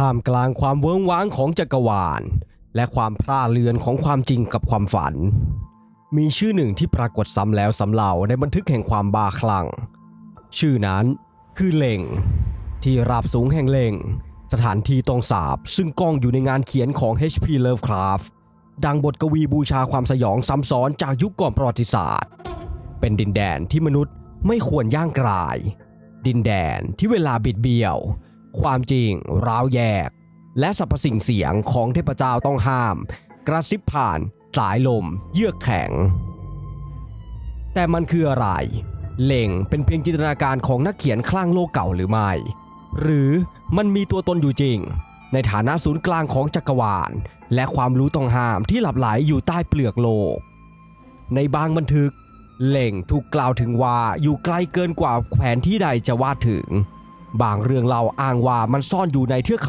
ท่ามกลางความเวิ้งว้างของจักรวาล และความพร่าเลือนของความจริงกับความฝัน มีชื่อหนึ่งที่ปรากฏซ้ำแล้วซ้ำเล่าในบันทึกแห่งความบาคลั่ง ชื่อนั้นคือเล่ง ที่ราบสูงแห่งเล่ง สถานที่ตรงสาบ ซึ่งกองอยู่ในงานเขียนของ H.P. Lovecraft ดังบทกวีบูชาความสยองซ้ำซ้อนจากยุคก่อนประวัติศาสตร์ เป็นดินแดนที่มนุษย์ไม่ควรย่างกราย ดินแดนที่เวลาบิดเบี้ยว ความจริงร้าวแยก และสรรพสิ่งเสียงของเทพเจ้าต้องห้าม กระซิบผ่านสายลม เยือกแข็ง แต่มันคืออะไร เล่งเป็นเพียงจินตนาการของนักเขียนคลั่งโลกเก่าหรือไม่ หรือมันมีตัวตนอยู่จริง ในฐานะศูนย์กลางของจักรวาล และความรู้ต้องห้ามที่หลับไหลอยู่ใต้เปลือกโลก ในบางบันทึกเล่งถูกกล่าวถึงว่าอยู่ไกลเกินกว่าแผนที่ใดจะวาดถึง บางเรื่องเล่าอ้างว่ามันซ่อนอยู่ในเทือกเขา